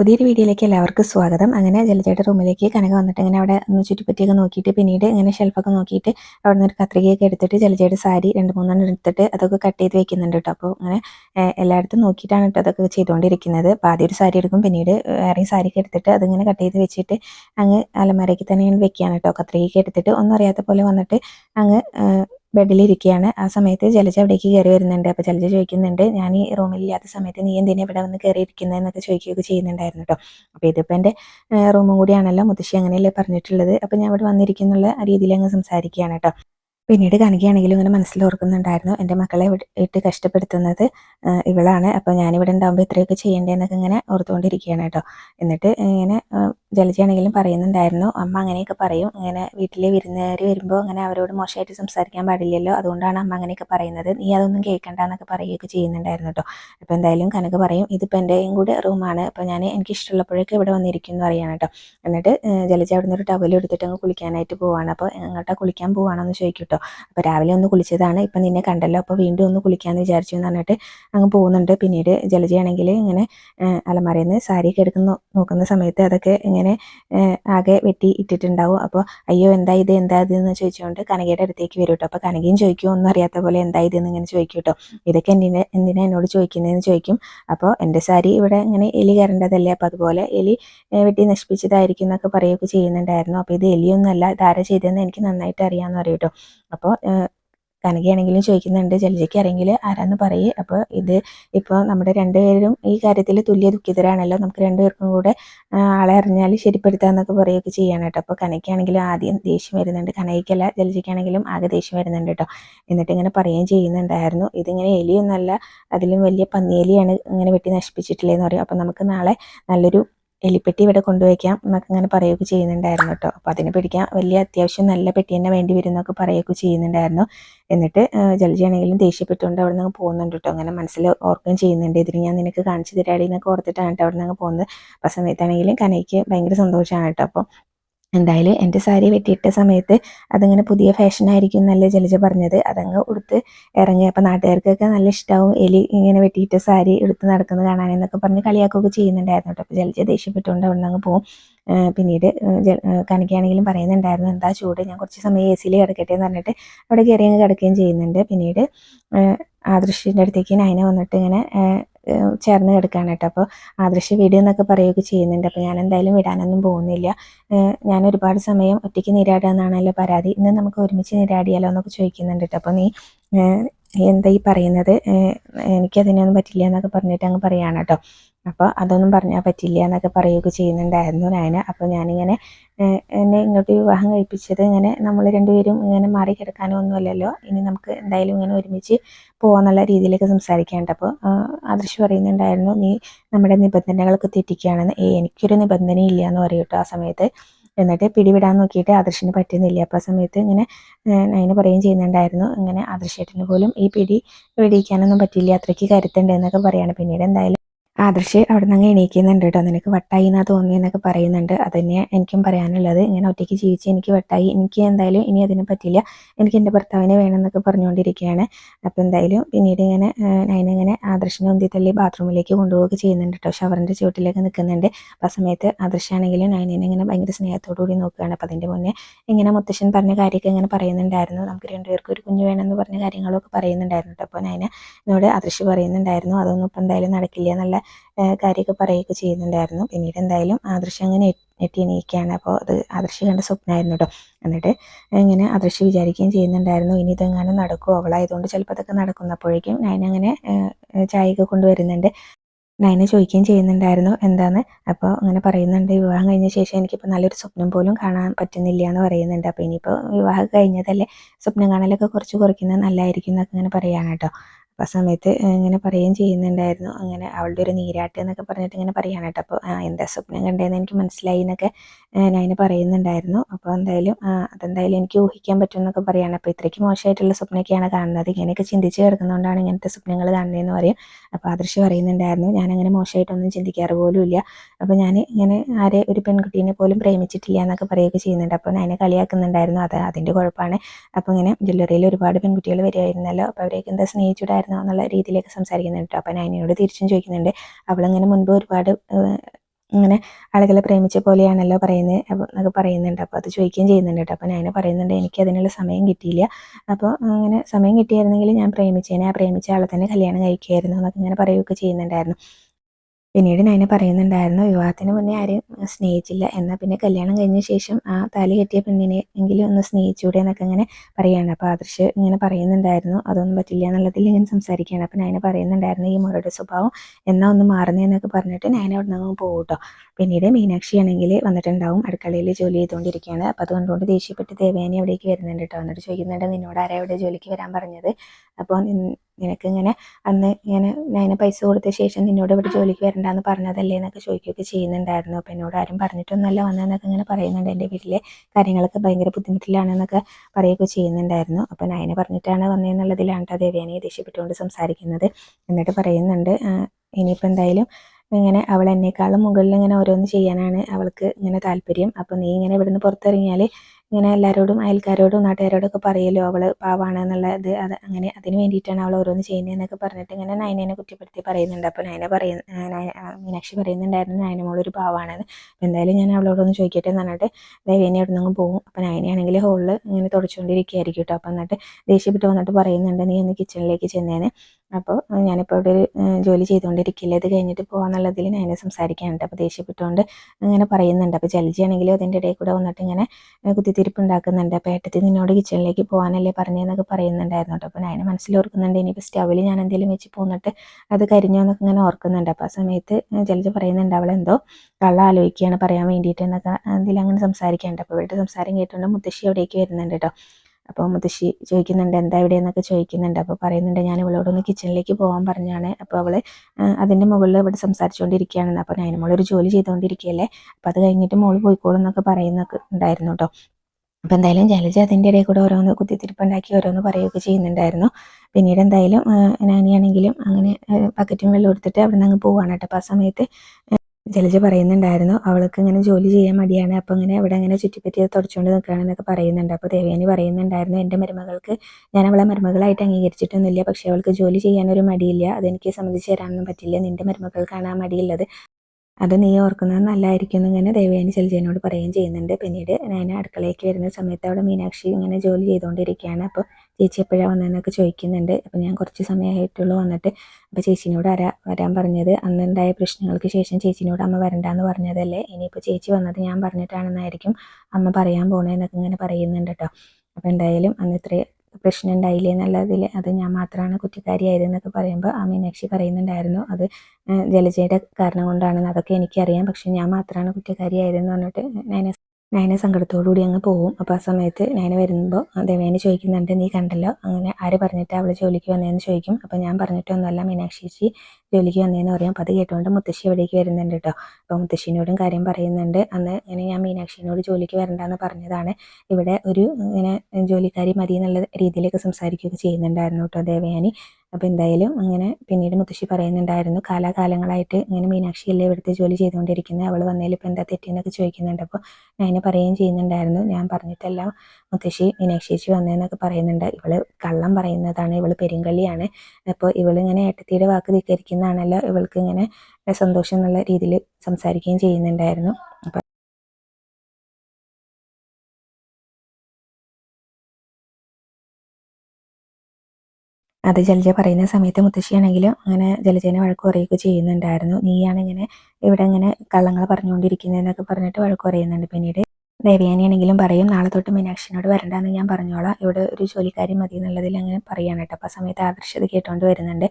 പുതിയൊരു വീഡിയോയിലേക്ക് എല്ലാവർക്കും സ്വാഗതം. അങ്ങനെ ജലജയുടെ റൂമിലേക്ക് കനക വന്നിട്ട് ഇങ്ങനെ അവിടെ ഒന്ന് ചുറ്റിപ്പറ്റിയൊക്കെ നോക്കിയിട്ട് പിന്നീട് ഇങ്ങനെ ഷെൽഫൊക്കെ നോക്കിയിട്ട് അവിടെ നിന്ന് ഒരു കത്രികയൊക്കെ എടുത്തിട്ട് ജലജയുടെ സാരി രണ്ട് മൂന്നെണ്ണം എടുത്തിട്ട് അതൊക്കെ കട്ട് ചെയ്ത് വെക്കുന്നുണ്ട് കേട്ടോ. അപ്പോൾ അങ്ങനെ എല്ലായിടത്തും നോക്കിയിട്ടാണ് കേട്ടോ അതൊക്കെ ചെയ്തുകൊണ്ടിരിക്കുന്നത്. അപ്പോൾ ആദ്യം ഒരു സാരി എടുക്കും പിന്നീട് വേറെയും സാരിയൊക്കെ എടുത്തിട്ട് അതിങ്ങനെ കട്ട് ചെയ്ത് വെച്ചിട്ട് അങ്ങ് അലമാരയ്ക്ക് തന്നെ വെക്കുകയാണ് കേട്ടോ. കത്രികയൊക്കെ എടുത്തിട്ട് ഒന്നും അറിയാത്ത പോലെ വന്നിട്ട് അങ്ങ് ബെഡിലിരിക്കുകയാണ് ആ സമയത്ത് ജലജ അവിടേക്ക് കയറി വരുന്നുണ്ട്. അപ്പോൾ ജലജ ചോദിക്കുന്നുണ്ട് ഞാൻ ഈ റൂമിലില്ലാത്ത സമയത്ത് നീ എന്തിനാ ഇവിടെ വന്ന് കയറി ഇരിക്കുന്നതെന്നൊക്കെ ചോദിക്കുകയൊക്കെ ചെയ്യുന്നുണ്ടായിരുന്നു കേട്ടോ അപ്പോൾ ഇതിപ്പോൾ എന്റെ റൂമും കൂടിയാണല്ലോ. മുത്തശ്ശി അങ്ങനെയല്ലേ പറഞ്ഞിട്ടുള്ളത്. അപ്പോൾ ഞാൻ ഇവിടെ വന്നിരിക്കുന്നുള്ള രീതിയിൽ അങ്ങ് സംസാരിക്കുകയാണ് കേട്ടോ പിന്നീട് കാണിക്കുകയാണെങ്കിലും ഇങ്ങനെ മനസ്സിൽ ഓർക്കുന്നുണ്ടായിരുന്നു. എന്റെ മക്കളെ ഇട്ട് കഷ്ടപ്പെടുത്തുന്നത് ഇവളാണ്. അപ്പോൾ ഞാനിവിടെ ഉണ്ടാകുമ്പോൾ ഇത്രയൊക്കെ ചെയ്യേണ്ടതെന്നൊക്കെ ഇങ്ങനെ ഓർത്തുകൊണ്ടിരിക്കുകയാണ് കേട്ടോ. എന്നിട്ട് ഇങ്ങനെ ജലജയാണെങ്കിലും പറയുന്നുണ്ടായിരുന്നു. അമ്മ അങ്ങനെയൊക്കെ പറയും. ഇങ്ങനെ വീട്ടിലെ വിരുന്നുകാർ വരുമ്പോൾ അങ്ങനെ അവരോട് മോശമായിട്ട് സംസാരിക്കാൻ പാടില്ലല്ലോ. അതുകൊണ്ടാണ് അമ്മ അങ്ങനെയൊക്കെ പറയുന്നത്. നീ അതൊന്നും കേൾക്കണ്ട എന്നൊക്കെ പറയുകയൊക്കെ ചെയ്യുന്നുണ്ടായിരുന്നു കേട്ടോ. അപ്പോൾ എന്തായാലും കനക്ക് പറയും ഇതിപ്പോൾ എന്റെയും കൂടെ റൂമാണ് അപ്പോൾ ഞാൻ എനിക്ക് ഇഷ്ടമുള്ളപ്പോഴൊക്കെ ഇവിടെ വന്നിരിക്കും എന്ന് പറയാണ് കേട്ടോ. എന്നിട്ട് ജലജ അവിടെ ഒരു ടവൽ എടുത്തിട്ട് അങ്ങ് കുളിക്കാനായിട്ട് പോവാണ്. അപ്പോൾ എങ്ങോട്ടാ കുളിക്കാൻ പോവാണെന്ന് ചോദിക്കും അപ്പോൾ രാവിലെ ഒന്ന് കുളിച്ചതാണ്. ഇപ്പം നിന്നെ കണ്ടല്ലോ. അപ്പോൾ വീണ്ടും ഒന്ന് കുളിക്കാമെന്ന് വിചാരിച്ചു എന്ന് പറഞ്ഞിട്ട് അങ്ങ് പോകുന്നുണ്ട്. പിന്നീട് ജലജയാണെങ്കിൽ ഇങ്ങനെ അലമാരയിൽ നിന്ന് സാരിയൊക്കെ എടുക്കുന്ന നോക്കുന്ന സമയത്ത് അതൊക്കെ ഇങ്ങനെ ആകെ വെട്ടി ഇട്ടിട്ടുണ്ടാവും. അപ്പോൾ അയ്യോ എന്താ ഇത്? എന്താ ഇത്? എന്ന് ചോദിച്ചുകൊണ്ട് കനകയുടെ അടുത്തേക്ക് വരും കേട്ടോ. അപ്പോൾ കനകയും ചോദിക്കും ഒന്നും അറിയാത്ത പോലെ എന്താ ഇതെന്ന് ഇങ്ങനെ ചോദിക്കും കേട്ടോ. ഇതൊക്കെ എന്തിനെ എന്തിനാ എന്നോട് ചോദിക്കുന്നതെന്ന് ചോദിക്കും. അപ്പോൾ എന്റെ സാരി ഇവിടെ ഇങ്ങനെ എലി കയറേണ്ടതല്ലേ അപ്പോൾ അതുപോലെ എലി വെട്ടി നശിപ്പിച്ചതായിരിക്കും എന്നൊക്കെ പറയുകയൊക്കെ ചെയ്യുന്നുണ്ടായിരുന്നു. അപ്പോൾ ഇത് എലിയൊന്നുമല്ല ഇതാരാ ചെയ്തതെന്ന് എനിക്ക് നന്നായിട്ട് അറിയാമെന്ന് പറയും കേട്ടോ. അപ്പോൾ കനകയാണെങ്കിലും ചോദിക്കുന്നുണ്ട് ജലജയ്ക്ക് അറിയെങ്കിൽ ആരാന്ന് പറയേ. അപ്പോൾ ഇത് ഇപ്പോൾ നമ്മുടെ രണ്ടുപേരും ഈ കാര്യത്തിൽ തുല്യ ദുഃഖിതരാണല്ലോ. നമുക്ക് രണ്ടുപേർക്കും കൂടെ ആളെ അറിഞ്ഞാൽ ശരിപ്പെടുത്താന്നൊക്കെ പറയുകയൊക്കെ ചെയ്യാണ് കേട്ടോ. അപ്പോൾ കനയ്ക്കാണെങ്കിലും ആദ്യം ദേഷ്യം വരുന്നുണ്ട്. കനയ്ക്കല്ല ജലജയ്ക്കാണെങ്കിലും ആകെ ദേഷ്യം വരുന്നുണ്ട് കേട്ടോ. എന്നിട്ട് ഇങ്ങനെ പറയുകയും ചെയ്യുന്നുണ്ടായിരുന്നു. ഇതിങ്ങനെ എലിയൊന്നല്ല അതിലും വലിയ പന്നിയെലിയാണ് ഇങ്ങനെ വെട്ടി നശിപ്പിച്ചിട്ടില്ലേന്ന് പറയും. അപ്പോൾ നമുക്ക് നാളെ നല്ലൊരു എലിപ്പെട്ടി ഇവിടെ കൊണ്ടുവയ്ക്കാം എന്നൊക്കെ ഇങ്ങനെ പറയുകയൊക്കെ ചെയ്യുന്നുണ്ടായിരുന്നു കേട്ടോ. അപ്പോൾ അതിന് പിടിക്കാൻ വലിയ അത്യാവശ്യം നല്ല പെട്ടി തന്നെ വേണ്ടി വരും എന്നൊക്കെ പറയുകയൊക്കെ ചെയ്യുന്നുണ്ടായിരുന്നു. എന്നിട്ട് ജലജയാണെങ്കിലും ദേഷ്യപ്പെട്ടുകൊണ്ട് അവിടെ നിന്ന് പോകുന്നുണ്ട് കേട്ടോ. അങ്ങനെ മനസ്സിൽ ഓർക്കുകയും ചെയ്യുന്നുണ്ട്. ഇതിന് ഞാൻ നിനക്ക് കാണിച്ചു തരാടി എന്നൊക്കെ ഓർത്തിട്ടാണ് കേട്ടോ അവിടെ നിന്ന് പോകുന്നത്. അപ്പോൾ സമയത്താണെങ്കിലും കനയ്ക്ക് ഭയങ്കര സന്തോഷമാണ് കേട്ടോ. അപ്പോൾ എന്തായാലും എന്റെ സാരി വെട്ടിയിട്ട സമയത്ത് അതങ്ങനെ പുതിയ ഫാഷനായിരിക്കും എന്നല്ലേ ജലജ പറഞ്ഞത്. അതങ്ങ് ഉടുത്ത് ഇറങ്ങി. അപ്പം നാട്ടുകാർക്കൊക്കെ നല്ല ഇഷ്ടമാവും എലി ഇങ്ങനെ വെട്ടിയിട്ട സാരി എടുത്ത് നടക്കുന്നത് കാണാനെന്നൊക്കെ പറഞ്ഞ് കളിയാക്കുകയൊക്കെ ചെയ്യുന്നുണ്ടായിരുന്നു കേട്ടോ. അപ്പോൾ ജലജ ദേഷ്യപ്പെട്ടുകൊണ്ട് അവിടെ നിന്ന് പോകും പിന്നീട് കനകയാണെങ്കിലും പറയുന്നുണ്ടായിരുന്നു എന്താ ചൂട്? ഞാൻ കുറച്ച് സമയം എ സിയിൽ കിടക്കട്ടെ എന്ന് പറഞ്ഞിട്ട് അവിടെ കയറി അങ്ങ് കിടക്കുകയും ചെയ്യുന്നുണ്ട്. പിന്നീട് ആ, ദൃശ്യന്റെ അടുത്തേക്ക് നയന വന്നിട്ട് ഇങ്ങനെ ചേർന്ന് കിടക്കുകയാണ് കേട്ടോ. അപ്പോൾ ആദർശ വീഡിയോ എന്നൊക്കെ പറയുകയൊക്കെ ചെയ്യുന്നുണ്ട്. അപ്പോൾ ഞാൻ എന്തായാലും വിടാനൊന്നും പോകുന്നില്ല. ഞാൻ ഒരുപാട് സമയം ഒറ്റയ്ക്ക് നീരാടുക എന്നാണല്ലോ പരാതി. ഇന്ന് നമുക്ക് ഒരുമിച്ച് നീരാടിയാലോ എന്നൊക്കെ ചോദിക്കുന്നുണ്ട് കേട്ടോ. അപ്പോൾ നീ എന്താ ഈ പറയുന്നത്? എനിക്കതിനൊന്നും പറ്റില്ല എന്നൊക്കെ പറഞ്ഞിട്ട് അങ്ങ് പറയുകയാണ് കേട്ടോ. അപ്പോൾ അതൊന്നും പറഞ്ഞാൽ പറ്റില്ല എന്നൊക്കെ പറയുകയൊക്കെ ചെയ്യുന്നുണ്ടായിരുന്നു ഞാൻ അപ്പോൾ ഞാനിങ്ങനെ എന്നെ ഇങ്ങോട്ട് വിവാഹം കഴിപ്പിച്ചത് ഇങ്ങനെ നമ്മൾ രണ്ടുപേരും ഇങ്ങനെ മാറി കിടക്കാനോ ഒന്നുമല്ലല്ലോ. ഇനി നമുക്ക് എന്തായാലും ഇങ്ങനെ ഒരുമിച്ച് പോകാന്നുള്ള രീതിയിലേക്ക് സംസാരിക്കാണ്ട് അപ്പോൾ ആദർശ് പറയുന്നുണ്ടായിരുന്നു നീ നമ്മുടെ നിബന്ധനകളൊക്കെ തെറ്റിക്കുകയാണെന്ന്. ഏ എനിക്കൊരു നിബന്ധനയില്ല എന്ന് പറയും കേട്ടോ ആ സമയത്ത്. എന്നിട്ട് പിടിവിടാൻ നോക്കിയിട്ട് ആദർശിന് പറ്റുന്നില്ല. അപ്പോൾ ആ സമയത്ത് ഇങ്ങനെ നയന പറയുകയും ചെയ്യുന്നുണ്ടായിരുന്നു ഇങ്ങനെ ആദർശേട്ടന് പോലും ഈ പിടി പിടിക്കാനൊന്നും പറ്റില്ല അത്രയ്ക്ക് കരുത്തുണ്ട് എന്നൊക്കെ പറയാണ്. പിന്നീട് എന്തായാലും ആദർശ് അവിടെ നിന്ന് എണീക്കുന്നുണ്ട് കേട്ടോ. നിനക്ക് വട്ടായി എന്നാ തോന്നിയെന്നൊക്കെ പറയുന്നുണ്ട്. അത് തന്നെയാണ് എനിക്കും പറയാനുള്ളത്. ഇങ്ങനെ ഒറ്റയ്ക്ക് ജീവിച്ച് എനിക്ക് വട്ടായി. എനിക്ക് എന്തായാലും ഇനി അതിനെ പറ്റില്ല എനിക്ക് എന്റെ ഭർത്താവിനെ വേണമെന്നൊക്കെ പറഞ്ഞുകൊണ്ടിരിക്കുകയാണ്. അപ്പോൾ എന്തായാലും പിന്നീട് ഇങ്ങനെ ഞാനിങ്ങനെ ആദർശിനെ തള്ളി ബാത്റൂമിലേക്ക് കൊണ്ടുപോവുകയൊക്കെ ചെയ്യുന്നുണ്ട് കേട്ടോ. ഷവറിന്റെ ചുവട്ടിലേക്ക് നിൽക്കുന്നുണ്ട്. അപ്പോൾ ആ സമയത്ത് ആദർശാണെങ്കിലും നയനെ ഇങ്ങനെ ഭയങ്കര സ്നേഹത്തോടു കൂടി നോക്കുകയാണ്. അപ്പോൾ അതിന്റെ മുന്നേ ഇങ്ങനെ മുത്തശ്ശൻ പറഞ്ഞ കാര്യമൊക്കെ ഇങ്ങനെ പറയുന്നുണ്ടായിരുന്നു. നമുക്ക് രണ്ടുപേർക്കും ഒരു കുഞ്ഞു വേണമെന്ന് പറഞ്ഞ കാര്യങ്ങളൊക്കെ പറയുന്നുണ്ടായിരുന്നു കേട്ടോ. അപ്പോൾ നൈന എന്നോട് ആദർശ് പറയുന്നുണ്ടായിരുന്നു. അതൊന്നും ഇപ്പം എന്തായാലും നടക്കില്ല എന്നുള്ള കാര്യമൊക്കെ പറയുകയൊക്കെ ചെയ്യുന്നുണ്ടായിരുന്നു. പിന്നീട് എന്തായാലും ആദർശം അങ്ങനെ ഞെട്ടി എണീക്കുകയാണ്. അപ്പോൾ അത് ആദർശി കണ്ട സ്വപ്നമായിരുന്നു കേട്ടോ. എന്നിട്ട് ഇങ്ങനെ ആദർശി വിചാരിക്കുകയും ചെയ്യുന്നുണ്ടായിരുന്നു ഇനി ഇതെങ്ങാനും നടക്കും അവളായതുകൊണ്ട് ചിലപ്പോൾ അതൊക്കെ നടക്കുന്നപ്പോഴേക്കും ഞാൻ അങ്ങനെ ചായയൊക്കെ കൊണ്ടുവരുന്നുണ്ട്. നയന ചോദിക്കുകയും ചെയ്യുന്നുണ്ടായിരുന്നു എന്താന്ന് അപ്പോൾ അങ്ങനെ പറയുന്നുണ്ട് വിവാഹം കഴിഞ്ഞ ശേഷം എനിക്കിപ്പോൾ നല്ലൊരു സ്വപ്നം പോലും കാണാൻ പറ്റുന്നില്ല എന്ന് പറയുന്നുണ്ട്. അപ്പോൾ ഇനിയിപ്പോൾ വിവാഹം കഴിഞ്ഞതല്ലേ? സ്വപ്നം കാണലൊക്കെ കുറച്ച് കുറയ്ക്കുന്നത് നല്ലതായിരിക്കും എന്നൊക്കെ ഇങ്ങനെ പറയാനാട്ടോ അപ്പോൾ ആ സമയത്ത് ഇങ്ങനെ പറയുകയും ചെയ്യുന്നുണ്ടായിരുന്നു. അങ്ങനെ അവളുടെ ഒരു നീരാട്ട് എന്നൊക്കെ പറഞ്ഞിട്ട് ഇങ്ങനെ പറയാണ് കേട്ടോ. അപ്പോൾ എന്താ സ്വപ്നം കണ്ടതെന്ന് എനിക്ക് മനസ്സിലായി എന്നൊക്കെ ഞാൻ പറയുന്നുണ്ടായിരുന്നു. അപ്പോൾ എന്തായാലും അതെന്തായാലും എനിക്ക് ഊഹിക്കാൻ പറ്റും എന്നൊക്കെ പറയാണ്. അപ്പോൾ ഇത്രയ്ക്ക് മോശമായിട്ടുള്ള സ്വപ്നമൊക്കെയാണ് കാണുന്നത്. ഇങ്ങനെയൊക്കെ ചിന്തിച്ച് കിടക്കുന്നതുകൊണ്ടാണ് ഇങ്ങനത്തെ സ്വപ്നങ്ങൾ കാണുന്നതെന്ന് പറയും. അപ്പോൾ ആദർശ് പറയുന്നുണ്ടായിരുന്നു ഞാനങ്ങനെ മോശമായിട്ടൊന്നും ചിന്തിക്കാറ് പോലും ഇല്ല. അപ്പോൾ ഞാൻ ഇങ്ങനെ ആരെ ഒരു പെൺകുട്ടീനെ പോലും പ്രേമിച്ചിട്ടില്ല എന്നൊക്കെ പറയുകയൊക്കെ ചെയ്യുന്നുണ്ട്. അപ്പോൾ ഞാൻ കളിയാക്കുന്നുണ്ടായിരുന്നു. അത് അതിന്റെ കുഴപ്പമാണ്. അപ്പോൾ ഇങ്ങനെ ജ്വല്ലറിയിൽ ഒരുപാട് പെൺകുട്ടികൾ വരുമായിരുന്നല്ലോ അപ്പോൾ അവരെയൊക്കെ എന്താ സ്നേഹിച്ചിട്ടായിരുന്നോ എന്നുള്ള രീതിയിലേക്ക് സംസാരിക്കുന്നുണ്ട് അപ്പോൾ നൈനയോട് തിരിച്ചും ചോദിക്കുന്നുണ്ട്. അവളിങ്ങനെ മുൻപ് ഒരുപാട് ഇങ്ങനെ ആളുകളെ പ്രേമിച്ച പോലെയാണല്ലോ പറയുന്നത് എന്നൊക്കെ പറയുന്നുണ്ട്. അപ്പോൾ അത് ചോദിക്കുകയും ചെയ്യുന്നുണ്ട് കേട്ടോ അപ്പോൾ ഞാൻ പറയുന്നുണ്ട് എനിക്ക് അതിനുള്ള സമയം കിട്ടിയില്ല. അപ്പോൾ അങ്ങനെ സമയം കിട്ടിയായിരുന്നെങ്കിൽ ഞാൻ പ്രേമിച്ചേനെ. ആ പ്രേമിച്ച ആളെ തന്നെ കല്യാണം കഴിക്കുമായിരുന്നു എന്നൊക്കെ ഇങ്ങനെ പറയുകയൊക്കെ ചെയ്യുന്നുണ്ടായിരുന്നു. പിന്നീട് നൈന പറയുന്നുണ്ടായിരുന്നു വിവാഹത്തിന് മുന്നേ ആരെയും സ്നേഹിച്ചില്ല. എന്നാൽ പിന്നെ കല്യാണം കഴിഞ്ഞ ശേഷം ആ താലി കെട്ടിയ പെണ്ണിനെ എങ്കിലും ഒന്ന് സ്നേഹിച്ചൂടെ എന്നൊക്കെ ഇങ്ങനെ പറയുകയാണ്. അപ്പോൾ ആദർശ് ഇങ്ങനെ പറയുന്നുണ്ടായിരുന്നു അതൊന്നും പറ്റില്ല എന്നുള്ളതിൽ ഇങ്ങനെ സംസാരിക്കുകയാണ്. അപ്പോൾ നൈന പറയുന്നുണ്ടായിരുന്നു ഈ മുറയുടെ സ്വഭാവം എന്നാൽ ഒന്ന് മാറുന്നതെന്നൊക്കെ പറഞ്ഞിട്ട് നൈന അവിടെ നിന്ന് പോകും പിന്നീട് മീനാക്ഷി ആണെങ്കിൽ വന്നിട്ടുണ്ടാവും അടുക്കളയിൽ ജോലി ചെയ്തുകൊണ്ടിരിക്കുകയാണ്. അപ്പോൾ അതുകൊണ്ടുകൊണ്ട് ദേഷ്യപ്പെട്ട് ദേവേനെ അവിടേക്ക് വരുന്നുണ്ട് കേട്ടോ എന്നിട്ട് ചോദിക്കുന്നുണ്ട് നിന്നോട് ആരാ ഇവിടെ ജോലിക്ക് വരാൻ പറഞ്ഞത്? അപ്പോൾ നിനക്കിങ്ങനെ അന്ന് ഇങ്ങനെ ഞാൻ പൈസ കൊടുത്ത ശേഷം നിന്നോട് ഇവിടെ ജോലിക്ക് വരണ്ടെന്ന് പറഞ്ഞതല്ലേ എന്നൊക്കെ ചോദിക്കുകയൊക്കെ ചെയ്യുന്നുണ്ടായിരുന്നു. അപ്പോൾ എന്നോട് ആരും പറഞ്ഞിട്ടൊന്നുമല്ല വന്നതെന്നൊക്കെ ഇങ്ങനെ പറയുന്നുണ്ട് എന്റെ വീട്ടിലെ കാര്യങ്ങളൊക്കെ ഭയങ്കര ബുദ്ധിമുട്ടിലാണെന്നൊക്കെ പറയുകയൊക്കെ ചെയ്യുന്നുണ്ടായിരുന്നു. അപ്പോൾ നയനെ പറഞ്ഞിട്ടാണ് വന്നതെന്നുള്ളതിലാണ് ദേവ്യാനെ ദേഷ്യപ്പെട്ടുകൊണ്ട് സംസാരിക്കുന്നത് എന്നിട്ട് പറയുന്നുണ്ട് ഇനിയിപ്പോൾ എന്തായാലും ഇങ്ങനെ അവൾ എന്നെക്കാളും മുകളിൽ ഇങ്ങനെ ഓരോന്ന് ചെയ്യാനാണ് അവൾക്ക് ഇങ്ങനെ താല്പര്യം. അപ്പോൾ നീ ഇങ്ങനെ ഇവിടുന്ന് പുറത്തിറങ്ങിയാൽ ഇങ്ങനെ എല്ലാവരോടും അയൽക്കാരോടും നാട്ടുകാരോടൊക്കെ പറയുമല്ലോ അവൾ പാവാണ് എന്നുള്ളത് അത് അങ്ങനെ അതിന് വേണ്ടിയിട്ടാണ് അവൾ ഓരോന്ന് ചെയ്യുന്നതെന്നൊക്കെ പറഞ്ഞിട്ട് ഇങ്ങനെ നയനേനെ കുറ്റപ്പെടുത്തി പറയുന്നുണ്ട്. അപ്പോൾ നയന പറയുന്ന മീനാക്ഷി പറയുന്നുണ്ടായിരുന്നു നയന മോളൊരു പാവാണെന്ന്. എന്തായാലും ഞാൻ അവളോടൊന്ന് ചോദിക്കട്ടെ എന്ന് പറഞ്ഞിട്ട് ദേവേനെ അവിടെ നിന്നും പോകും. അപ്പോൾ നയനയാണെങ്കിൽ ഹോളിൽ ഇങ്ങനെ തുടച്ചുകൊണ്ടിരിക്കുകയായിരിക്കും കേട്ടോ. അപ്പോൾ എന്നിട്ട് ദേഷ്യപ്പെട്ട് വന്നിട്ട് പറയുന്നുണ്ട് നീ ഒന്ന് കിച്ചണിലേക്ക് ചെന്നേനെ അപ്പോൾ ഞാനിപ്പോൾ ഇവിടെ ഒരു ജോലി ചെയ്തുകൊണ്ടിരിക്കില്ല ഇത് കഴിഞ്ഞിട്ട് പോകാന്നുള്ളതിൽ ഞാൻ സംസാരിക്കാനുണ്ട്. അപ്പോൾ ദേഷ്യപ്പെട്ടുകൊണ്ട് അങ്ങനെ പറയുന്നുണ്ട്. അപ്പോൾ ജലജിയാണെങ്കിലും അതിന്റെ ഇടയിൽ കൂടെ വന്നിട്ട് ഇങ്ങനെ കുത്തിത്തിരിപ്പ് ഉണ്ടാക്കുന്നുണ്ട് അപ്പോൾ ഏട്ടത്തിൽ നിന്നോട് കിച്ചണിലേക്ക് പോകാനല്ലേ പറഞ്ഞതെന്നൊക്കെ പറയുന്നുണ്ടായിരുന്നു കേട്ടോ. അപ്പോൾ ഞാൻ മനസ്സിൽ ഓർക്കുന്നുണ്ട് ഇനിയിപ്പോൾ സ്റ്റവിൽ ഞാൻ എന്തെങ്കിലും വെച്ച് പോന്നിട്ട് അത് കരിഞ്ഞോ എന്നൊക്കെ ഇങ്ങനെ ഓർക്കുന്നുണ്ട്. അപ്പോൾ ആ സമയത്ത് ജലജ പറയുന്നുണ്ട് അവളെന്തോ കള്ള ആലോചിക്കുകയാണ് പറയാൻ വേണ്ടിയിട്ട് എന്നൊക്കെ എന്തെങ്കിലും അങ്ങനെ സംസാരിക്കാനുണ്ട്. അപ്പോൾ ഇവരുടെ സംസാരം കേട്ടുകൊണ്ട് മുത്തശ്ശി അവിടേക്ക് വരുന്നുണ്ട് കേട്ടോ. അപ്പോൾ മുത്തശ്ശി ചോദിക്കുന്നുണ്ട് എന്താ ഇവിടെ എന്നൊക്കെ ചോദിക്കുന്നുണ്ട്. അപ്പോൾ പറയുന്നുണ്ട് ഞാൻ ഇവളോടൊന്ന് കിച്ചണിലേക്ക് പോകാൻ പറഞ്ഞാണ്. അപ്പോൾ അവൾ അതിന്റെ മുകളിൽ ഇവിടെ സംസാരിച്ചുകൊണ്ടിരിക്കുകയാണെന്ന് അപ്പോൾ ഞാൻ മോളൊരു ജോലി ചെയ്തുകൊണ്ടിരിക്കുകയല്ലേ അപ്പോൾ അത് കഴിഞ്ഞിട്ട് മോൾ പോയിക്കോളും എന്നൊക്കെ പറയുന്നൊക്കെ ഉണ്ടായിരുന്നു കേട്ടോ അപ്പോൾ എന്തായാലും ജലജ അതിന്റെ ഇടയിൽ കൂടെ ഓരോന്ന് കുത്തിത്തിരിപ്പുണ്ടാക്കി ഓരോന്ന് പറയുകയൊക്കെ ചെയ്യുന്നുണ്ടായിരുന്നു. പിന്നീട് എന്തായാലും നാനിയാണെങ്കിലും അങ്ങനെ ബക്കറ്റും വെള്ളം എടുത്തിട്ട് അവിടെ നിന്ന് അങ്ങ് പോവാണ് കേട്ടോ അപ്പോൾ ആ സമയത്ത് ജലജ പറയുന്നുണ്ടായിരുന്നു അവൾക്ക് ഇങ്ങനെ ജോലി ചെയ്യാൻ മടിയാണ്. അപ്പോൾ ഇങ്ങനെ അവിടെ ഇങ്ങനെ ചുറ്റിപ്പറ്റി തുടച്ചുകൊണ്ട് നിൽക്കുകയാണെന്നൊക്കെ പറയുന്നുണ്ട്. അപ്പോൾ ദേവയാനി പറയുന്നുണ്ടായിരുന്നു എന്റെ മരുമകൾക്ക് ഞാൻ അവളെ മരുമകളായിട്ട് അംഗീകരിച്ചിട്ടൊന്നുമില്ല. പക്ഷേ അവൾക്ക് ജോലി ചെയ്യാനൊരു മടിയില്ല. അതെനിക്ക് സംബന്ധിച്ച് തരാനൊന്നും പറ്റില്ല. നിന്റെ മരുമകൾക്കാണ് ആ മടിയുള്ളത്. അത് നീ ഓർക്കുന്നത് നല്ലായിരിക്കും ഇങ്ങനെ ദേവയാനി ശൈലജനോട് പറയുകയും ചെയ്യുന്നുണ്ട്. പിന്നീട് ഞാൻ അടുക്കളയ്ക്ക് വരുന്ന സമയത്ത് അവിടെ മീനാക്ഷി ഇങ്ങനെ ജോലി ചെയ്തുകൊണ്ടിരിക്കുകയാണ്. അപ്പോൾ ചേച്ചി എപ്പോഴാണ് വന്നതെന്നൊക്കെ ചോദിക്കുന്നുണ്ട്. അപ്പോൾ ഞാൻ കുറച്ച് സമയമായിട്ടുള്ളൂ വന്നിട്ട്. അപ്പോൾ ചേച്ചിനോട് വരാ വരാൻ പറഞ്ഞത്. അന്നുണ്ടായ പ്രശ്നങ്ങൾക്ക് ശേഷം ചേച്ചിനോട് അമ്മ വരണ്ടെന്ന് പറഞ്ഞതല്ലേ? ഇനിയിപ്പോൾ ചേച്ചി വന്നത് ഞാൻ പറഞ്ഞിട്ടാണെന്നായിരിക്കും അമ്മ പറയാൻ പോണേന്നൊക്കെ ഇങ്ങനെ പറയുന്നുണ്ട് കേട്ടോ അപ്പോൾ എന്തായാലും അന്ന് ഇത്രയും പ്രശ്നം ഉണ്ടായില്ലേ എന്നുള്ളതിൽ അത് ഞാൻ മാത്രമാണ് കുറ്റക്കാരിയായതെന്നൊക്കെ പറയുമ്പോൾ ആ മീനാക്ഷി പറയുന്നുണ്ടായിരുന്നു. അത് ജലജയുടെ കാരണം കൊണ്ടാണെന്ന് അതൊക്കെ എനിക്കറിയാം. പക്ഷെ ഞാൻ മാത്രമാണ് കുറ്റക്കാരിയായതെന്ന് പറഞ്ഞിട്ട് ഞാൻ നയന സങ്കടത്തോടുകൂടി അങ്ങ് പോവും. അപ്പോൾ ആ സമയത്ത് നയന വരുമ്പോൾ ദേവേനെ ചോദിക്കുന്നുണ്ട്. നീ കണ്ടല്ലോ? അങ്ങനെ ആര് പറഞ്ഞിട്ട് അവൾ ജോലിക്ക് വന്നതെന്ന് ചോദിക്കും. അപ്പോൾ ഞാൻ പറഞ്ഞിട്ടൊന്നുമല്ല മീനാക്ഷി ചേച്ചി ജോലിക്ക് വന്നതെന്ന് പറയും. അപ്പോൾ അത് കേട്ടുകൊണ്ട് മുത്തശ്ശി എവിടേക്ക് വരുന്നുണ്ട് കേട്ടോ അപ്പോൾ മുത്തശ്ശീനോടും കാര്യം പറയുന്നുണ്ട്. അന്ന് ഇങ്ങനെ ഞാൻ മീനാക്ഷിനോട് ജോലിക്ക് വരണ്ടെന്ന് പറഞ്ഞതാണ്. ഇവിടെ ഒരു ഇങ്ങനെ ജോലിക്കാരി മതി എന്നുള്ള രീതിയിലൊക്കെ സംസാരിക്കുകയൊക്കെ ചെയ്യുന്നുണ്ടായിരുന്നു കേട്ടോ ദേവയാനി അപ്പോൾ എന്തായാലും അങ്ങനെ പിന്നീട് മുത്തശ്ശി പറയുന്നുണ്ടായിരുന്നു കാലാകാലങ്ങളായിട്ട് ഇങ്ങനെ മീനാക്ഷിയല്ലേ ഇവിടുത്തെ ജോലി ചെയ്തുകൊണ്ടിരിക്കുന്നത് അവൾ വന്നതിൽ ഇപ്പോൾ എന്താ തെറ്റിയെന്നൊക്കെ ചോദിക്കുന്നുണ്ട്. അപ്പോൾ ഞാൻ പറയുകയും ചെയ്യുന്നുണ്ടായിരുന്നു. ഞാൻ പറഞ്ഞിട്ടല്ല മുത്തശ്ശി മീനാക്ഷി ചേച്ചി വന്നതെന്നൊക്കെ പറയുന്നുണ്ട്. ഇവൾ കള്ളം പറയുന്നതാണ് ഇവൾ പെരുങ്കള്ളിയാണ്. അപ്പോൾ ഇവളിങ്ങനെ ഏട്ടത്തിയുടെ വാക്ക് ധിക്കരിക്കുന്നതാണല്ലോ ഇവൾക്ക് ഇങ്ങനെ സന്തോഷം എന്നുള്ള രീതിയിൽ സംസാരിക്കുകയും ചെയ്യുന്നുണ്ടായിരുന്നു. അപ്പോൾ അത് ജലജ പറയുന്ന സമയത്ത് മുത്തശ്ശിയാണെങ്കിലും അങ്ങനെ ജലജേനെ വഴക്ക് പറയുകയൊക്കെ ചെയ്യുന്നുണ്ടായിരുന്നു. നീയാണ് ഇങ്ങനെ ഇവിടെ ഇങ്ങനെ കള്ളങ്ങൾ പറഞ്ഞുകൊണ്ടിരിക്കുന്നതെന്നൊക്കെ പറഞ്ഞിട്ട് വഴക്ക് പറയുന്നുണ്ട്. പിന്നീട് ദേവയാനിയാണെങ്കിലും പറയും നാളെ തൊട്ട് മീനാക്ഷിനോട് വരണ്ടെന്ന് ഞാൻ പറഞ്ഞോളാം. ഇവിടെ ഒരു ജോലിക്കാരി മതി എന്നുള്ളതിൽ അങ്ങനെ പറയാണ് കേട്ടോ. അപ്പോൾ ആ സമയത്ത് ആദർശത് കേട്ടുകൊണ്ട് വരുന്നുണ്ട്.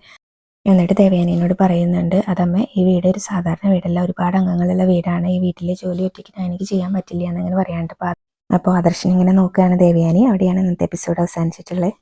എന്നിട്ട് ദേവയാനിയോട് പറയുന്നുണ്ട് അതമ്മ ഈ വീട് ഒരു സാധാരണ വീടല്ല. ഒരുപാട് അംഗങ്ങളുള്ള വീടാണ്. ഈ വീട്ടിലെ ജോലി ഒറ്റയ്ക്ക് എനിക്ക് ചെയ്യാൻ പറ്റില്ല എന്നങ്ങനെ പറയാനുണ്ട്. അപ്പോൾ ആദർശൻ ഇങ്ങനെ നോക്കുകയാണ് ദേവയാനി. അവിടെയാണ് ഇന്നത്തെ എപ്പിസോഡ് അവസാനിച്ചിട്ടുള്ളത്.